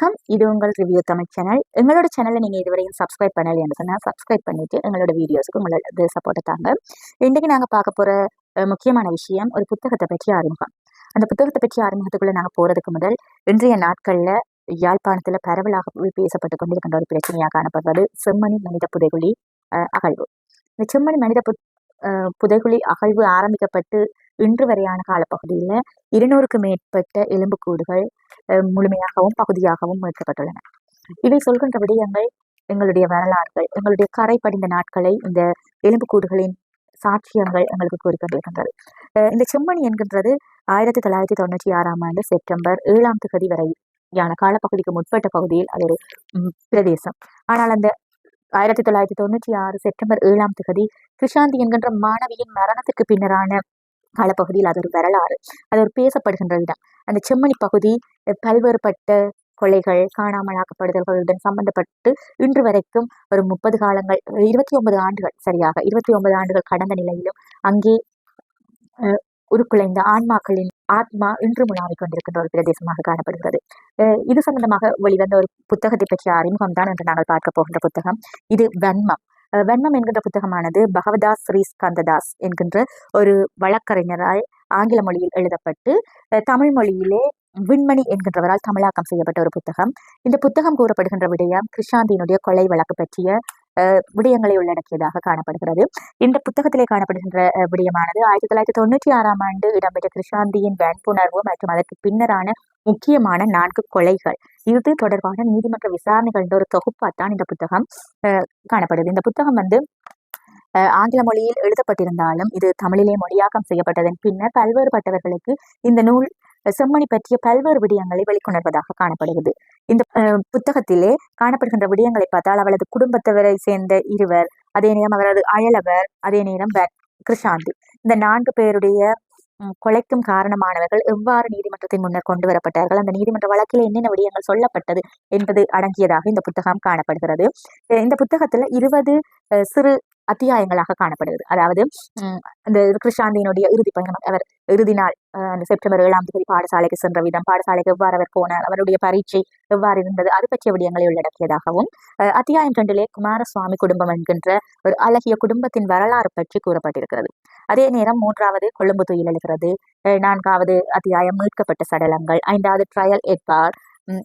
வணக்கம். இது உங்கள் ரிவ்யூ தமிழ் சேனல். எங்களோட சேனலை நீங்கள் இதுவரையும் சப்ஸ்கிரைப் பண்ணலைன்னு சொன்னால் சப்ஸ்கிரைப் பண்ணிவிட்டு எங்களோட வீடியோஸுக்கு உங்களோட சப்போர்ட்டை தாங்க. இன்றைக்கு நாங்கள் பார்க்க போகிற முக்கியமான விஷயம் ஒரு புத்தகத்தை பற்றி அறிமுகம். அந்த புத்தகத்தை பற்றி அறிமுகத்துக்குள்ளே நாங்கள் போகிறதுக்கு முதல் இன்றைய நாட்களில் யாழ்ப்பாணத்தில் பரவலாக பேசப்பட்டு கொண்டிருக்கின்ற ஒரு பிரச்சனையாக காணப்படுவது செம்மணி மனித புதைகுழி அகழ்வு. இந்த செம்மணி மனித பு புதைகுழி அகழ்வு ஆரம்பிக்கப்பட்டு இன்று வரையான காலப்பகுதியில் இருநூறுக்கு மேற்பட்ட எலும்புக்கூடுகள் முழுமையாகவும் பகுதியாகவும் மீட்கப்பட்டுள்ளன இவை சொல்கின்ற விடயங்கள் எங்களுடைய வரலாறுகள் எங்களுடைய கரை படிந்த நாட்களை இந்த எலும்புக்கூடுகளின் சாட்சியங்கள் எங்களுக்கு கூறிக்கொண்டிருக்கின்றது அஹ், இந்த செம்மணி என்கின்றது ஆயிரத்தி தொள்ளாயிரத்தி தொண்ணூற்றி ஆறாம் ஆண்டு செப்டம்பர் ஏழாம் தேதி வரையான காலப்பகுதிக்கு முற்பட்ட பகுதியில் அது ஒரு பிரதேசம். ஆனால் அந்த ஆயிரத்தி தொள்ளாயிரத்தி தொண்ணூற்றி ஆறு செப்டம்பர் ஏழாம் தேதி கிருஷாந்தி என்கின்ற மாணவியின் மரணத்துக்கு பின்னரான காலப்பகுதியில் அது ஒரு வரலாறு. அது ஒரு பேசப்படுகின்ற இடம் அந்த செம்மணி பகுதி பல்வேறுபட்ட கொலைகள் காணாமலாக்கப்படுதல்களுடன் சம்பந்தப்பட்டு இன்று வரைக்கும் ஒரு முப்பது காலங்கள் இருபத்தி ஒன்பது ஆண்டுகள் சரியாக இருபத்தி ஒன்பது ஆண்டுகள் கடந்த நிலையிலும் அங்கே அஹ், உருக்குலைந்த ஆன்மாக்களின் ஆத்மா இன்று முழாவிக் கொண்டிருக்கின்ற ஒரு பிரதேசமாக காணப்படுகிறது. இது சம்பந்தமாக வெளிவந்த ஒரு புத்தகத்தை பற்றிய அறிமுகம் தான் என்று நாங்கள் பார்க்க போகின்ற புத்தகம். இது வன்மம். வெண்மம் வன்மம் என்கின்ற புத்தகமானது பகவதாஸ் ஸ்ரீ ஸ்கந்ததாஸ் என்கின்ற ஒரு வழக்கறிஞரால் ஆங்கில மொழியில் எழுதப்பட்டு தமிழ் மொழியிலே விண்மணி என்கின்றவரால் தமிழாக்கம் செய்யப்பட்ட ஒரு புத்தகம். இந்த புத்தகம் கூறப்படுகின்ற விடயம் கிருஷாந்தியினுடைய கொலை வழக்கு பற்றிய அஹ், விடயங்களை உள்ளடக்கியதாக காணப்படுகிறது. இந்த புத்தகத்திலே காணப்படுகின்ற விடயமானது ஆயிரத்தி தொள்ளாயிரத்தி தொண்ணூற்றி ஆறாம் ஆண்டு இடம்பெற்ற கிருஷாந்தியின் வன்புணர்வு மற்றும் அதற்கு பின்னரான முக்கியமான நான்கு கொலைகள். இது தொடர்பான நீதிமன்ற விசாரணைகள் ஒரு தொகுப்பாத்தான் இந்த புத்தகம் அஹ், காணப்படுது. இந்த புத்தகம் வந்து ஆங்கில மொழியில் எழுதப்பட்டிருந்தாலும் இது தமிழிலே மொழியாக்கம் செய்யப்பட்டதன் பின்னர் பல்வேறுபட்டவர்களுக்கு இந்த நூல் செம்மணி பற்றிய பல்வேறு விடயங்களை வெளிக்கொணர்வதாக காணப்படுகிறது. இந்த புத்தகத்திலே காணப்படுகின்ற விடயங்களை பார்த்தால் அவளது குடும்பத்தவரை சேர்ந்த இருவர் அதே நேரம் அவரது அயலவர் அதே நேரம் கிருஷாந்தி. இந்த நான்கு பேருடைய கொலைக்கும் காரணமானவர்கள் எவ்வாறு நீதிமன்றத்தின் முன்னர் கொண்டு வரப்பட்டார்கள் அந்த நீதிமன்ற வழக்கில் என்னென்ன விடயங்கள் சொல்லப்பட்டது என்பது அடங்கியதாக இந்த புத்தகம் காணப்படுகிறது. இந்த புத்தகத்துல இருபது அஹ், சிறு அத்தியாயங்களாக காணப்படுகிறது. அதாவது அந்த கிருஷாந்தியினுடைய இறுதி பயணம் அவர் இறுதி நாள் அந்த செப்டம்பர் ஏழாம் தேதி பாடசாலைக்கு சென்ற விதம் பாடசாலைக்கு எவ்வாறு அவர் போனார் அவருடைய பரீட்சை எவ்வாறு இருந்தது அது பற்றிய விடயங்களை உள்ளடக்கியதாகவும் அஹ், அத்தியாயம் ரெண்டிலே குமாரசுவாமி குடும்பம் என்கின்ற ஒரு அழகிய குடும்பத்தின் வரலாறு பற்றி கூறப்பட்டிருக்கிறது. அதே நேரம் மூன்றாவது கொழும்பு துயில் எழுகிறது நான்காவது அத்தியாயம் மீட்கப்பட்ட சடலங்கள் ஐந்தாவது ட்ரையல் எட்பார்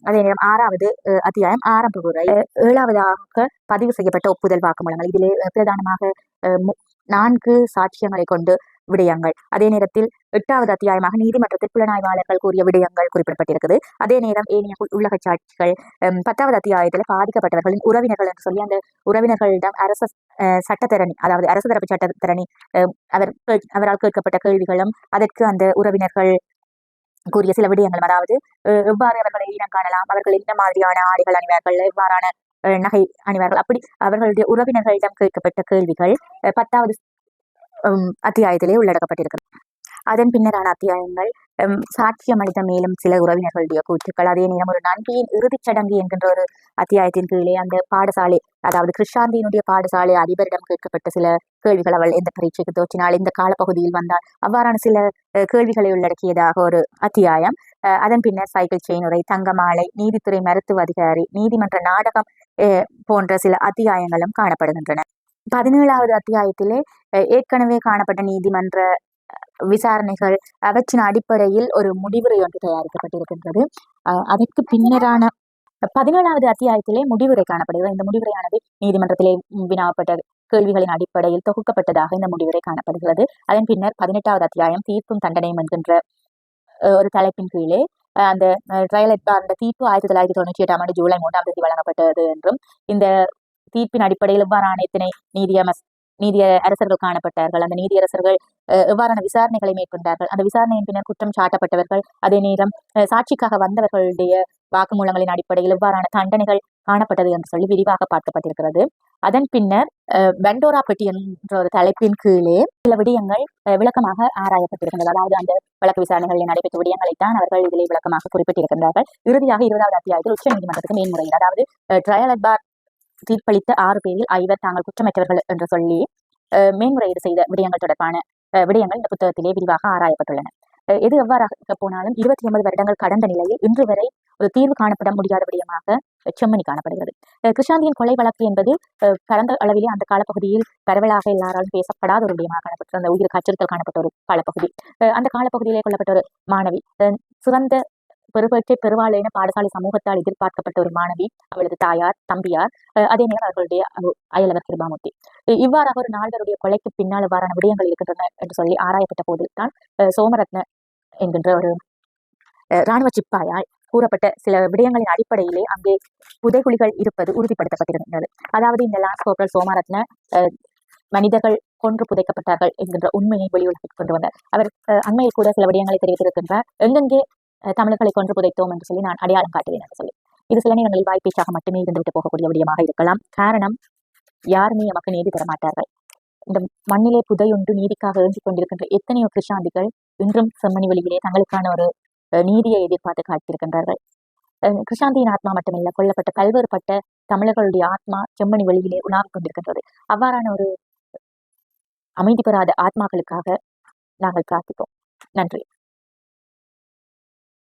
அதே நேரம் ஆறாவது அஹ், அத்தியாயம் ஆரம்ப உரை ஏழாவதாக பதிவு செய்யப்பட்ட ஒப்புதல் வாக்குமூலங்கள் இதிலே பிரதானமாக நான்கு சாட்சியங்களை கொண்டு விடயங்கள் அதே நேரத்தில் எட்டாவது அத்தியாயமாக நீதிமன்றத்தில் புலனாய்வாளர்கள் கூறிய விடயங்கள் குறிப்பிடப்பட்டிருக்குது அதே நேரம் ஏனைய உள்ளக சாட்சிகள் பத்தாவது அத்தியாயத்தில் பாதிக்கப்பட்டவர்களின் உறவினர்கள் என்று சொல்லி அந்த உறவினர்களிடம் அரச அஹ், சட்டத்தரணி அதாவது அரசு தரப்பு சட்டத்தரணி அவர் அவரால் கேட்கப்பட்ட கேள்விகளும் அதற்கு அந்த உறவினர்கள் கூறிய சில விடயங்களும் அதாவது அஹ், எவ்வாறு அவர்களை இனம் காணலாம்? அவர்கள் என்ன மாதிரியான ஆடைகள் அணிவார்கள்? எவ்வாறான அஹ், நகை அணிவார்கள்? அப்படி அவர்களுடைய உறவினர்களிடம் கேட்கப்பட்ட கேள்விகள் பத்தாவது உம், அத்தியாயத்திலே உள்ளடக்கப்பட்டிருக்கிறது. அதன் பின்னரான அத்தியாயங்கள் சாட்சியம் அளித்த மேலும் சில உறவினர்களுடைய கூற்றுக்கள். அதே நேரம் ஒரு நன்றியின் இறுதிச் சடங்கு என்கின்ற ஒரு அத்தியாயத்தின் கீழே அந்த பாடசாலை அதாவது கிருஷாந்தியினுடைய பாடசாலை அதிபரிடம் கேட்கப்பட்ட சில கேள்விகள் அவள் எந்த பரீட்சைக்கு தோற்றினாள். இந்த காலப்பகுதியில் வந்தால் அவ்வாறான சில அஹ், கேள்விகளை உள்ளடக்கியதாக ஒரு அத்தியாயம். அஹ், அதன் பின்னர் சைக்கிள் செயினுரை தங்கமாலை நீதித்துறை மருத்துவ அதிகாரி நீதிமன்ற நாடகம் அஹ், போன்ற சில அத்தியாயங்களும் காணப்படுகின்றன. பதினேழாவது அத்தியாயத்திலே ஏற்கனவே காணப்பட்ட நீதிமன்ற விசாரணைகள் அவற்றின் அடிப்படையில் ஒரு முடிவுரை ஒன்று தயாரிக்கப்பட்டிருக்கின்றது. அஹ், அதற்கு பின்னரான பதினேழாவது அத்தியாயத்திலே முடிவுரை காணப்படுகிறது. இந்த முடிவுரையானது நீதிமன்றத்திலே வினாவப்பட்ட கேள்விகளின் அடிப்படையில் தொகுக்கப்பட்டதாக இந்த முடிவுரை காணப்படுகிறது. அதன் பின்னர் பதினெட்டாவது அத்தியாயம் தீர்ப்பும் தண்டனையும் என்கின்ற ஒரு தலைப்பின் கீழே அந்த ட்ரையல் அந்த தீர்ப்பு ஆயிரத்தி தொள்ளாயிரத்தி தொண்ணூற்றி எட்டாம் ஆண்டு ஜூலை மூன்றாம் தேதி வழங்கப்பட்டது என்றும் இந்த தீர்ப்பின் அடிப்படையில் எவ்வாறான எத்தனை நீதியமஸ் நீதிய அரசர்கள் காணப்பட்டார்கள். அந்த நீதியரசர்கள் அஹ், எவ்வாறான விசாரணைகளை மேற்கொண்டார்கள்? அந்த விசாரணையின் பின்னர் குற்றம் சாட்டப்பட்டவர்கள் அதே நேரம் சாட்சிக்காக வந்தவர்களுடைய வாக்குமூலங்களின் அடிப்படையில் எவ்வாறான தண்டனைகள் காணப்பட்டது என்று சொல்லி விரிவாக பார்க்கப்பட்டிருக்கிறது. அதன் பின்னர் அஹ், பெண்டோரா பெட்டி என்ற ஒரு தலைப்பின் கீழே சில விடயங்கள் அஹ், விளக்கமாக ஆராயப்பட்டிருக்கின்றது அதாவது அந்த வழக்கு விசாரணைகளில் நடைபெற்ற விடயங்களைத்தான் அவர்கள் இதிலே விளக்கமாக குறிப்பிட்டிருக்கின்றார்கள். இறுதியாக இருபதாவது அத்தியாயத்தில் உச்ச நீதிமன்றத்துக்கு மேன்முறையில் அதாவது ட்ரையல் அட்பார் தீர்ப்பளித்த ஆறு பேரில் ஐவர் தாங்கள் குற்றமற்றவர்கள் என்று சொல்லி மேன்முறையீடு செய்த விடயங்கள் தொடர்பான அஹ், விடயங்கள் இந்த புத்தகத்திலே விரிவாக ஆராயப்பட்டுள்ளன. எது எவ்வாறாக போனாலும் இருபத்தி ஒன்பது வருடங்கள் கடந்த நிலையில் இன்று வரை ஒரு தீர்வு காணப்பட முடியாத விடயமாக செம்மணி காணப்படுகிறது. கிருஷாந்தியின் கொலை வழக்கு என்பது அஹ் அளவிலே அந்த காலப்பகுதியில் பரவலாக எல்லாராலும் பேசப்படாத ஒரு விடயமாக காணப்பட்டது அந்த உயிருக்கு அச்சுறுத்தல் காணப்பட்ட ஒரு காலப்பகுதி. அஹ் அந்த காலப்பகுதியிலே கொல்லப்பட்ட ஒரு மாணவி சிறந்த பெருவற்றை பெருவாளென பாடசாலை சமூகத்தால் எதிர்பார்க்கப்பட்ட ஒரு மாணவி அவளது தாயார் தம்பியார் அஹ் அதே நேரம் அவர்களுடைய அயலவர் கிருபாமூர்த்தி இவ்வாறு இவ்வாறாக ஒரு நால்வருடைய கொலைக்கு பின்னால் இவ்வாறான விடயங்கள் இருக்கின்றன என்று சொல்லி ஆராயப்பட்ட போது தான் சோமரத்ன என்கின்ற ஒரு அஹ் ராணுவ சிப்பாயால் கூறப்பட்ட சில விடயங்களின் அடிப்படையிலே அங்கே புதைகுழிகள் இருப்பது உறுதிப்படுத்தப்பட்டிருந்தது. அதாவது இந்த லாஸ்ட் கோப்ரல் சோமரத்ன அஹ், மனிதர்கள் கொன்று புதைக்கப்பட்டார்கள் என்கின்ற உண்மையை வெளியுலகிற்கு கொண்டு வந்தார். அவர் அஹ், அண்மையில் கூட சில விடயங்களை தெரிவித்திருக்கின்றார். எங்கெங்கே தமிழர்களை கொன்று புதைத்தோம் என்று சொல்லி நான் அடையாளம் காட்டுவேன் என்று சொல்லி. இது சில நேரங்களில் வாய்ப்பேச்சாக மட்டுமே இருந்துவிட்டு போகக்கூடிய விடயமாக இருக்கலாம். காரணம் யாருமே நமக்கு நீதி பெற மாட்டார்கள் இந்த மண்ணிலே புதையுண்டு நீதிக்காக எழுந்து கொண்டிருக்கின்ற எத்தனையோ கிருஷாந்திகள் இன்றும் செம்மணி வழியிலே தங்களுக்கான ஒரு அஹ், நீதியை எதிர்பார்த்து காத்திருக்கின்றார்கள். அஹ், கிருஷாந்தியின் ஆத்மா மட்டுமல்ல கொல்லப்பட்ட பல்வேறுபட்ட தமிழர்களுடைய ஆத்மா செம்மணி வழியிலே உலாவிக் கொண்டிருக்கின்றது. அவ்வாறான ஒரு அமைதி பெறாத ஆத்மாக்களுக்காக நாங்கள் பிரார்த்திப்போம். நன்றி.